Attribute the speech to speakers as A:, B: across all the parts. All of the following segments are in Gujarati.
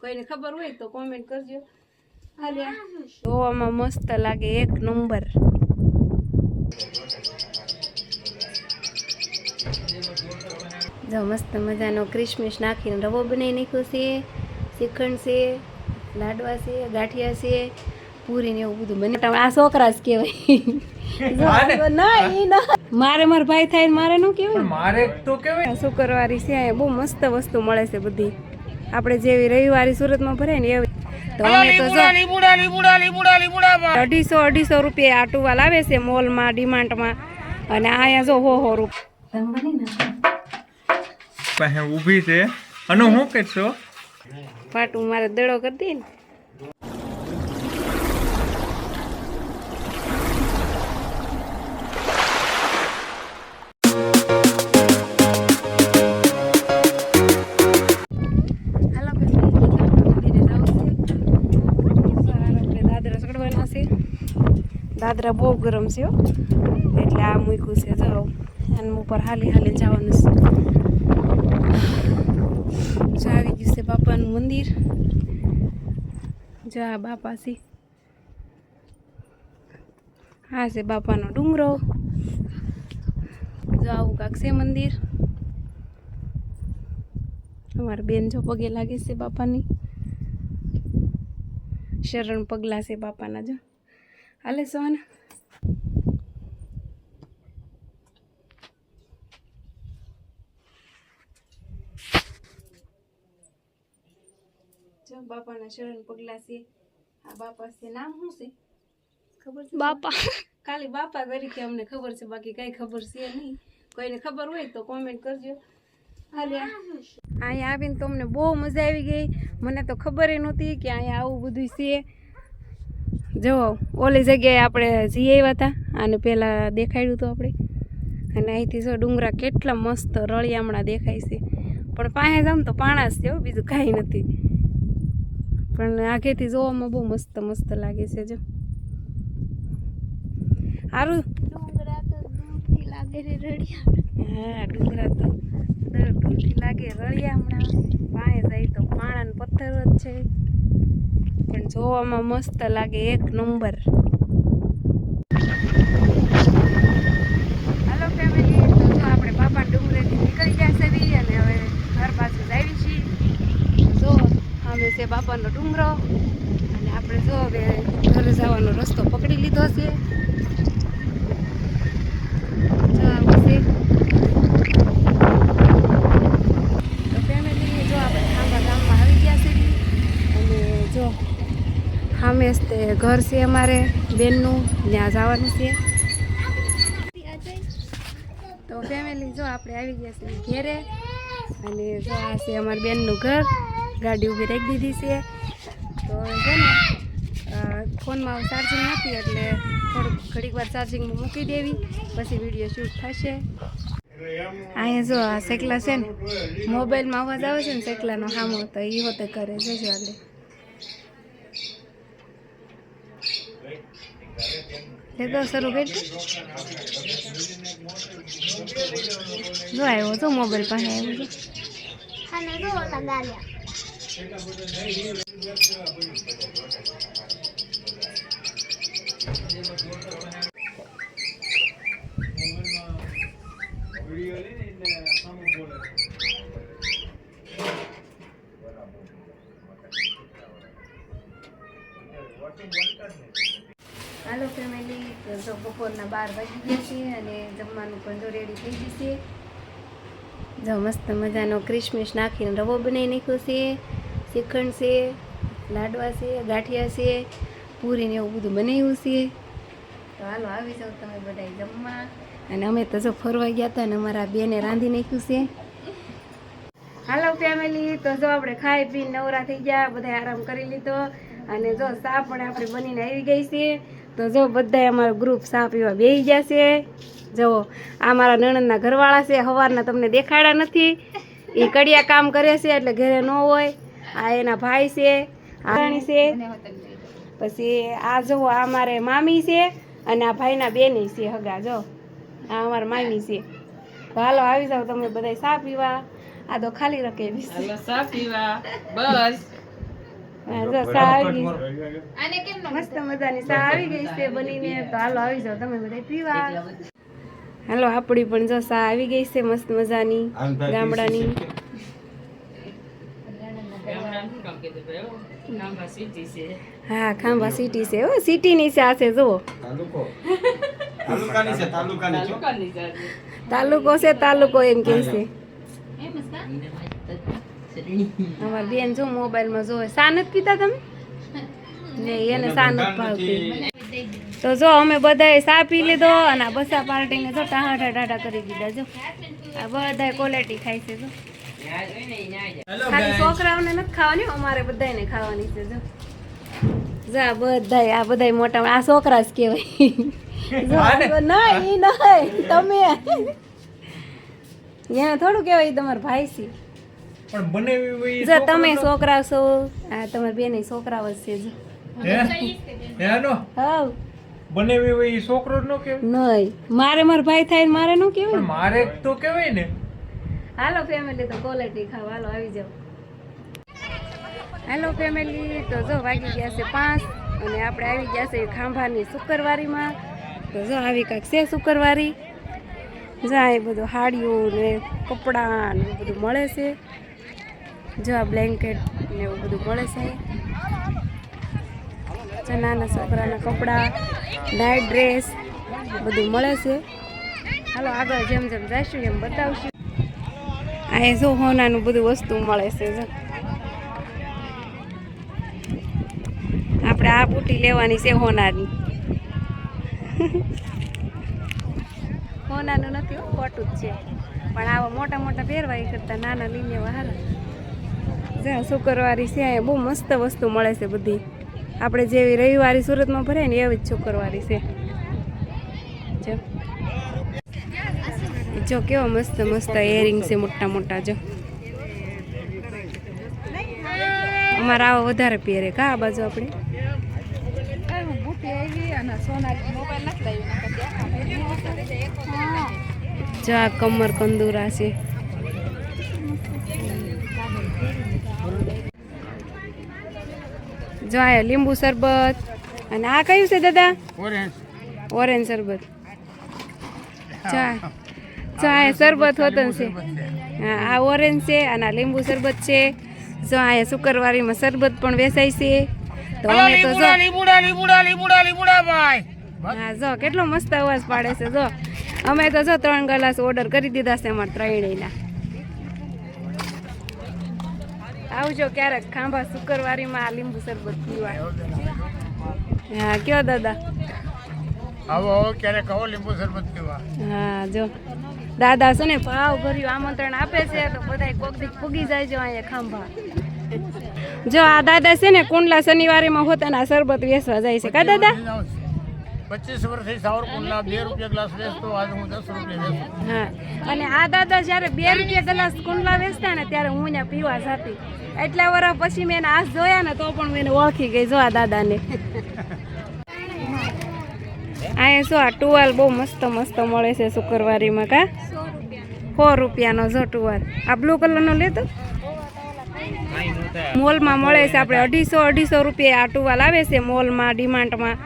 A: કોઈને ખબર હોય તો કોમેન્ટ કરજો. જોવામાં મસ્ત લાગે એક નંબર જો મસ્ત મજાનો ક્રિસમિસ નાખીને રવો બનાવી નાખ્યો છે. શ્રીખંડ છે લાડવા છે ગાંઠિયા છે પૂરી ને એવું બધું બને. આ છોકરા જ કહેવાય. ના. મારે મારો ભાઈ થાય ને મારે નું કેવું
B: મારે તો કેવાય
A: શુક્રવારી છે બહુ મસ્ત વસ્તુ મળે છે બધી. આપણે જેવી રવિવારી સુરતમાં ભરાય ને એવી. તો અમે તો અઢીસો અઢીસો રૂપિયા આ ટુવાલ આવે છે મોલમાં ડિમાન્ડમાં અને અહીંયા જો હો હો રૂપિયા
B: પાસે ઊભી છે. અને હું કરશો
A: ફાટું મારે દડો કરી દે ને. દાદરા બહુ ગરમ છે એટલે આ મૂક્યું છે, જો. આના ઉપર હાલી હાલી જવાનું છે. જો આવી ગયું છે બાપાનું મંદિર. જો આ બાપા છે. હા છે બાપાનો ડુંગરો. જો આવું કાંક છે મંદિર. અમારા બેન જો પગે લાગે છે બાપાની. શરણ પગલા છે બાપાના, જો. હાલે સોના જો બાપાના શરણ પગલા છે આ બાપા છે નામ શું છે ખબર છે બાપા ખાલી બાપા તરીકે અમને ખબર છે બાકી કઈ ખબર છે નહીં કોઈને ખબર હોય તો કોમેન્ટ કરજો અહીંયા આવીને તો અમને બહુ મજા આવી ગઈ મને તો ખબર નહોતી કે અહીંયા આવું બધું છે જો ઓલી જગ્યાએ આપણે જઈ આવ્યા હતા અને પહેલાં દેખાડ્યું હતું આપણે. અને અહીંથી જો ડુંગરા કેટલા મસ્ત રળિયામણા દેખાય છે. પણ પાસે જાઉં તો પાણા જ છે હો, બીજું કાંઈ નથી. પણ આગેથી જોવામાં બહુ મસ્ત મસ્ત લાગે છે જો. સારું હા ડુંગરા તો દર દૂરથી લાગે રળિયા હમણાં પાસે જાય તો પાણા ને પથ્થર જ છે. પણ જોવામાં મસ્ત લાગે એક નંબર હાલો ફેમિલી આપણે બાપા ડુંગરેથી નીકળી ગયા છે બી અને હવે ઘર પાછું આવી છીએ જો અમે છે બાપાનો ડુંગરો અને આપણે જો હવે ઘરે જવાનો રસ્તો પકડી લીધો છે જો આવું છે તો ફેમિલી જો આપણે ખાંભા ગામમાં આવી ગયા છે અને જો જ તે ઘર છે અમારે, બેનનું, ત્યાં જવાનું છે. તો ફેમિલી જો આપણે આવી ગયા છીએ ઘેરે, અને જો આ છે અમારા બેનનું ઘર, ગાડી ઊભી રાખી દીધી છે. તો છે ને ફોનમાં ચાર્જિંગ નથી એટલે થોડુંક ઘડીક વાર ચાર્જિંગમાં મૂકી દેવી, પછી વીડિયો શૂટ થશે. અહીંયા જો આ સેકલા છે ને, મોબાઈલમાં અવાજ આવે છે ને સેકલાનો હામો, તો એ હોતે કરે જોજો આગળ લેતો શરૂ કરી. જો આવ્યો તો મોબાઈલ પાસે આવ્યો છે હાલો ફેમિલી તો બપોરના બાર વાગી ગયા છે અને જમવાનું પણ જો રેડી થઈ ગયું છે. જો મસ્ત મજાનો ક્રિસમિસ નાખીને રવો બનાવી નાખ્યો છે, શ્રીખંડ છે, લાડવા છે, ગાંઠિયા છે પૂરી ને એવું બધું બનાવ્યું છે. તો હાલો આવી જાઓ તમે બધા જમવા. અને અમે તો જો ફરવા ગયા હતા અને અમારા બેને રાંધી નાખ્યું છે. હાલો ફેમિલી તો જો આપણે ખાઈ પીને નવરા થઈ ગયા બધા આરામ કરી લીધો. અને જો ચા પણ આપણે બનીને આવી ગઈ છે. તો જો બધાય અમારું ગ્રુપ સાપ પીવા બેસી ગયા છે. જો આ મારા નણંદના ઘરવાળા છે સવારના તમને દેખાડ્યા નથી. એ કડિયા કામ કરે છે એટલે ઘરે ન હોય. આ એના ભાઈ છે, આ છે. પછી આ જો આ મારે મામી છે અને આ ભાઈના બેની છે હગા, જો. આ અમારા મામી છે. હાલો આવી જાઓ તમે બધા ચા પીવા આ તો ખાલી રકે
C: હાલો પીવા બસ.
A: સા મસ્ત મજાની સા આવી ગઈ છે બનીને. તો હાલો આવી જાઓ તમે બધા પીવા. હાલો આપણી પણ જો સા આવી ગઈ છે મસ્ત મજાની ગામડાની. હા ખાંભા સિટી છે. હો સિટીની છે આ છે જુઓ.
C: તાલુકાની છે તાલુકાની છો.
A: તાલુકો છે તાલુકો એમ કે છે. અમાર બેન જો મોબાઈલમાં જોવે. સા નથી પીતા તમે? ને એને સા નથી. ભાવતી તો જો અમે બધાએ સા પી લીધો અને આ બસા પાર્ટીને જો ટાહાટા ટાટા કરી દીધા. જો આ બધાએ ક્વોલિટી ખાય છે જો. ખાલી છોકરાઓને નથી ખાવાની અમારે બધાને ખાવાની છે જો. જા બધાય આ બધાય મોટા આ છોકરા જ કહેવાય. ના? ઈ નહીં તમે. એને થોડું કહેવાય તમારા ભાઈ છે.
B: પણ બનેવી
A: જો તમે છોકરા છો આ તમારા બેન છોકરાઓ જ છે જો.
B: હે? એનો
A: હાવ.
B: બનેવી હોય એ છોકરો નો ન
A: નહીં મારે મારો ભાઈ થાય ને મારે ન
B: પણ મારે તો કેવાય ને.
A: હાલો ફેમિલી તો ક્વોલિટી ખાવ. હાલો આવી જાઓ. હેલો ફેમિલી તો જો વાગી ગયા છે પાંચ અને આપણે આવી ગયા છે ખાંભાની શુક્રવારીમાં. તો જો આવી કાંક છે શુક્રવારી. જાય બધું હાડીઓ ને કપડાં ને બધું મળે છે. જો આ બ્લેન્કેટ ને એવું બધું મળે છે. નાના છોકરાના કપડાં નાઇટ ડ્રેસ બધું મળે છે. હાલો આગળ જેમ જેમ જઈશું એમ બતાવશું. આ એ જો હોનાનું બધું વસ્તુ મળે છે આપણે આ બુટી લેવાની છે હોનાની હોનાનું નથી ખોટું જ છે. પણ આવા મોટા મોટા પહેરવા એ કરતા નાના લઈને એવા જ્યાં શુક્રવારી છે, અહીંયા બહુ મસ્ત વસ્તુ મળે છે બધી. આપણે જેવી રવિવારી સુરતમાં ભરાય ને એવી જ શુક્રવારી છે. જો. કેવા મસ્ત મસ્ત એરિંગ છે મોટા મોટા, જો. અમારે આવા વધારે પહેરે કા આ બાજુ આપણે? જો આ કમર કંદુરા છે. જો આ લીંબુ શરબત. અને આ કયું છે દાદા? ઓરેન્જ શરબત. ચા ચા શરબત હોતન છે. હા આ ઓરેન્જ છે અને આ લીંબુ શરબત છે. જો આ શુક્રવારીમાં શરબત પણ વેચાય છે. તો અમે તો જો હા જો કેટલો મસ્ત અવાજ પાડે છે જો. અમે તો જો ત્રણ ગ્લાસ ઓર્ડર કરી દીધા છે અમારા ત્રણેયના. આવજો ક્યારેક ખાંભા શુક્રવારીમાં આ લીંબુ શરબત પીવા. હા કયો દાદા?
C: આવો આવો ક્યારેક આવો લીંબુ શરબત પીવા.
A: હા જો. દાદા શું ને ભાવ ભર્યું આમંત્રણ આપે છે તો બધા કોક ફૂગી જાય જો અહીંયા ખાંભા. જો આ દાદા છે ને કુંડલા શનિવારીમાં હોતાના શરબત વેસવા જાય છે. કા દાદા?
C: પચીસ વર્ષથી સાવરકુંડલા બે રૂપિયા ગ્લાસ વેચતો આજે હું દસ રૂપિયા વેચું.
A: હા. અને આ દાદા જ્યારે બે રૂપિયા ગ્લાસ કુંડલા વેચતા ને ત્યારે હું ત્યાં પીવા જતી. એટલા વર્ષ પછી મેં એને આજ જોયા ને તો પણ મેં એને ઓળખી ગઈ જો આ દાદાને. અહીંયા શું આ ટુવાલ બહુ મસ્ત મસ્ત મળે છે શુક્રવારીમાં કા? સો રૂપિયાનો જો ટુવાલ. આ બ્લુ કલરનો લેતો મોલમાં મળે છે આપણે અઢીસો અઢીસો રૂપિયા આ ટુવાલ આવે છે મોલમાં ડિમાન્ડમાં.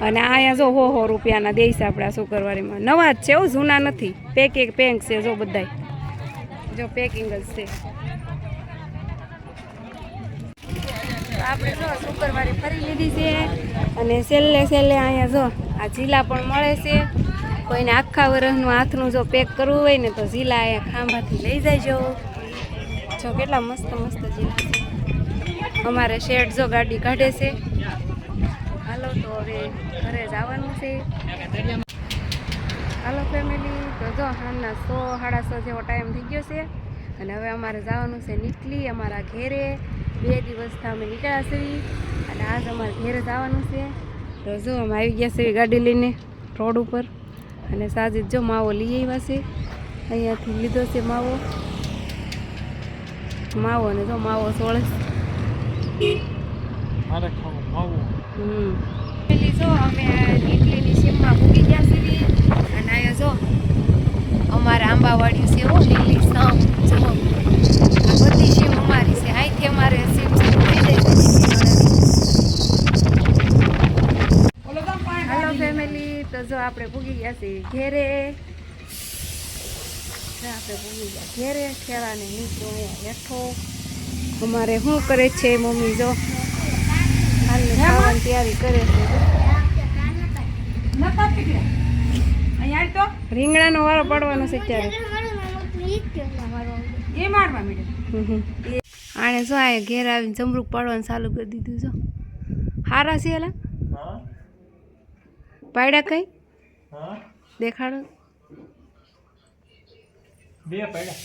A: અને અહીંયા જો હો હો રૂપિયાના દે છે આપણે શુક્રવારીમાં. નવા જ છે એવું જૂના નથી. પેકિંગ પેંક છે જો બધાય. જો પેકિંગ જ છે. આપણે જો શુક્રવારે ફરી લીધી છે. અને છેલ્લે છેલ્લે અહીંયા જો આ ઝીલા પણ મળે છે. કોઈને આખા વર્ષનું હાથનું જો પેક કરવું હોય ને તો ઝીલા અહીંયા ખાંભાથી લઈ જાય જો કેટલા મસ્ત મસ્ત છે. અમારે શેઠ જો ગાડી કાઢે છે. હવે ઘરે જવાનું છે. હાલો ફેમિલી તો જો હાલના સો સાડા સો જેવો ટાઈમ થઈ ગયો છે. અને હવે અમારે જવાનું છે નીકળી અમારા ઘેરે. બે દિવસથી અમે નીકળ્યા છીએ અને આજ અમારે ઘેરે જવાનું છે. તો જો અમે આવી ગયા છીએ ગાડી લઈને રોડ ઉપર. અને સાજે જો માવો લઈ આવ્યા છે. અહીંયાથી લીધો છે માવો. માવો ને જો માવો સોળે.
B: મારે ખાવું માવું.
A: હમ. ફાઇનલી જો અમે ઇડલીની સીમમાં ભૂગી ગયા છીએ. અને અહીંયા જો, અમારા આંબાવાડિયું છે એવું લીલી સમ, જો. આ બધી સીમ અમારી છે. અહીંથી અમારે સીમ હેલો ફેમિલી તો જો આપણે ભૂગી ગયા છીએ ઘેરે. આપણે ભૂગી ગયા ઘેરે. ખેરાને નીચો અહીંયા હેઠો અમારે શું કરે છે મમ્મી, જો? હાલ ખાવાની તૈયારી કરે છે. જો. રીંગણાનો વાળો પડવાનો છે ત્યારે હમ હમ. આણે શું આ ઘેર આવીને જમરૂક પાડવાનું ચાલુ કરી દીધું છો હારા છે એલા? પાડ્યા કઈ? દેખાડો.
B: બે પડ્યા.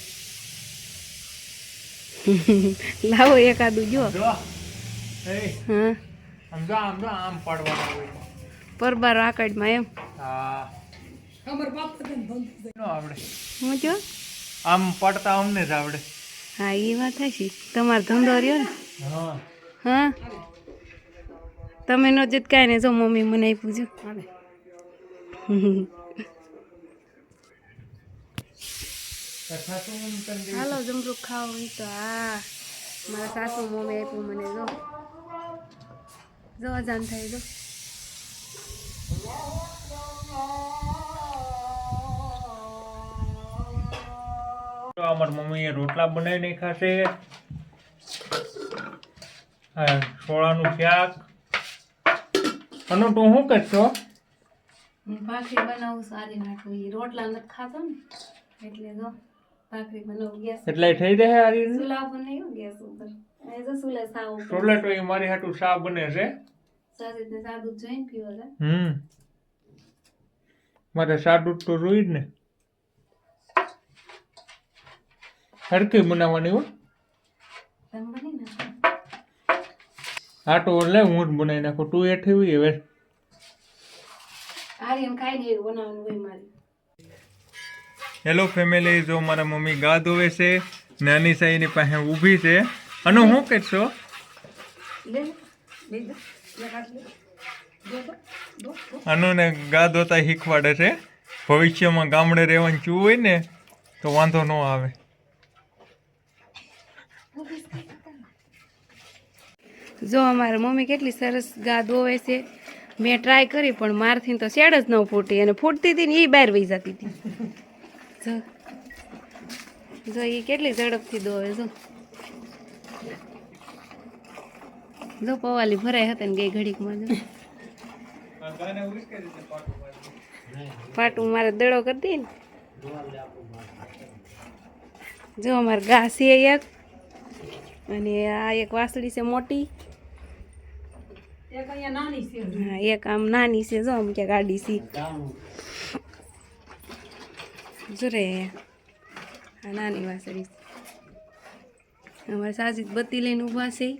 A: લાવો એકાદું જો.
B: જો.
A: હા.
B: આમ જો આમ જો આમ પાડવાના
A: પરબાર આકડમાં એમ.
B: હા.
A: હું જો?
B: આમ પડતા અમને જ આવડે.
A: હા એ વાત હશે તમારો ધંધો રહ્યો ને?
B: હા.
A: હા? તમે નો જીત કાંઈ ને જો મમ્મી મને આપ્યું જો? હાલો. જમરૂક ખાવ તો હા. મારા સાસુ મમ્મી આપ્યું મને જો. જો અજાન થાય જો.
B: તો મમ્મી મમ્મીએ રોટલા બનાવી નાખ્યા છે. સોળાનું શાક. અનુ તું શું કરશો?
A: ભાખરી બનાવું સારી નાખું એ રોટલા નથી ખાતો ને. એટલે જો ભાખરી બનાવું ગેસ
B: એટલે થઈ રહે રીતે?
A: ચૂલા પર ગેસ ઉપર. એ જો ચૂલે સાવ
B: છોલે તો એ મારી હાટું શાક બને છે.
A: સારી રીતે સાદું જોઈને પીવો
B: હમ. મારે સાદું તો રોઈ જ ને. હરકી બનાવવાની હો.
A: હા બની નાખો
B: આ તો લે હું જ બનાવી નાખું. તું એ થયું હવે. હેલો ફેમિલી જો મારા મમ્મી ગા ધોવે છે નાની સાઈની પાસે ઊભી છે. અને હું કરશો?
A: છો.
B: અનુને ગા ધોતા શીખવાડે છે. ભવિષ્યમાં ગામડે રહેવાનું ચૂ હોય ને તો વાંધો ન આવે.
A: જો અમારા મમ્મી કેટલી સરસ ગા ધોવે છે. મેં ટ્રાય કરી, પણ મારથી તો શેડ જ ન ફૂટી અને ફૂટતી હતી ને એ બહાર વહી જતી હતી. જો એ કેટલી ઝડપથી દોવે જો. જો પવાલી ભરાઈ હતી ને ગઈ ઘડીકમાં જો. પાટું મારે દડો કરી દે ને. જો અમારે ઘાસી એક. અને આ એક વાસળી છે મોટી. હા એક આમ નાની છે જો આમ કે ગાડી છે. જો રે આ નાની વાસળી અમારે સાજી બત્તી લઈને ઊભા છે.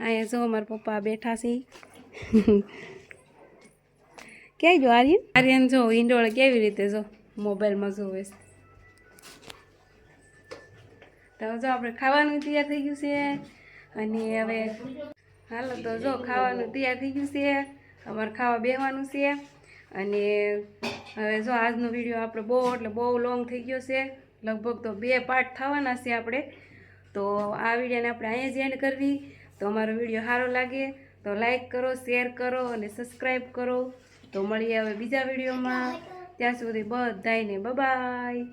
A: અહીંયા જો અમારા પપ્પા બેઠા છે. ક્યાંય જો આર્યન? આર્યન જો ઈંડોળ કેવી રીતે જો મોબાઈલમાં જોવે છે. તો જો આપણે ખાવાનું તૈયાર થઈ ગયું છે અને હવે હાલો તો જો ખાવાનું તૈયાર થઈ ગયું છે. અમારે ખાવા બેહવાનું છે અને હવે જો આજનો વીડિયો આપણે બહુ એટલે બહુ લોંગ થઈ ગયો છે. લગભગ તો બે પાર્ટ થવાના છે આપણે. તો આ વિડીયોને આપણે અહીંયા જ એન્ડ કરવી. તો અમારો વીડિયો સારો લાગે તો લાઈક કરો શેર કરો અને સબસ્ક્રાઈબ કરો. તો મળીએ હવે બીજા વિડીયોમાં. ત્યાં સુધી બધાને બાય